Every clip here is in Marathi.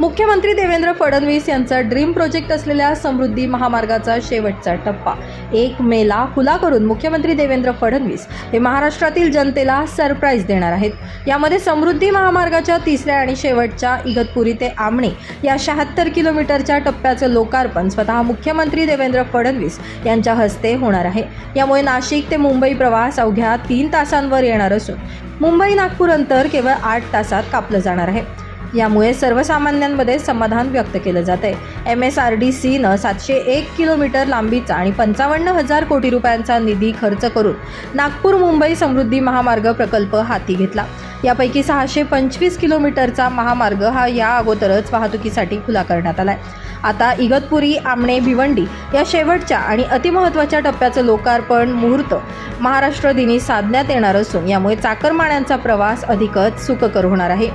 मुख्यमंत्री देवेंद्र फडणवीस यांचा ड्रीम प्रोजेक्ट असलेल्या समृद्धी महामार्गाचा शेवटचा टप्पा. एक मेला खुला करून मुख्यमंत्री देवेंद्र फडणवीस हे महाराष्ट्रातील जनतेला सरप्राईज देणार आहेत. यामध्ये समृद्धी महामार्गाच्या तिसऱ्या आणि शेवटच्या इगतपुरी ते आमणे या शहात्तर किलोमीटरच्या टप्प्याचं लोकार्पण स्वतः मुख्यमंत्री देवेंद्र फडणवीस यांच्या हस्ते होणार आहे. यामुळे नाशिक ते मुंबई प्रवास अवघ्या तीन तासांवर येणार असून मुंबई नागपूर अंतर केवळ आठ तासात कापलं जाणार आहे. यामुळे सर्वसामान्यांमध्ये समाधान व्यक्त केलं जात आहे एम एस आर डी सीनं सातशे एक किलोमीटर लांबीचा आणि पंचावन्न हजार कोटी रुपयांचा निधी खर्च करून नागपूर मुंबई समृद्धी महामार्ग प्रकल्प हाती घेतला. यापैकी सहाशे पंचवीस किलोमीटरचा महामार्ग हा या अगोदरच वाहतुकीसाठी खुला करण्यात आला आहे आता इगतपुरी आमणे भिवंडी या शेवटच्या आणि अतिमहत्त्वाच्या टप्प्याचं लोकार्पण मुहूर्त महाराष्ट्र दिनी साधण्यात येणार असून यामुळे चाकरमान्यांचा प्रवास अधिकच सुखकर होणार आहे.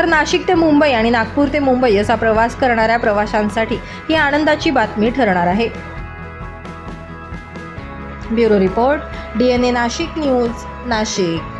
तर नाशिक ते मुंबई आणि नागपूर ते मुंबई असा प्रवास करणाऱ्या प्रवाशांसाठी ही आनंदाची बातमी ठरणार आहे. Bureau report D N A Nashik news Nashik.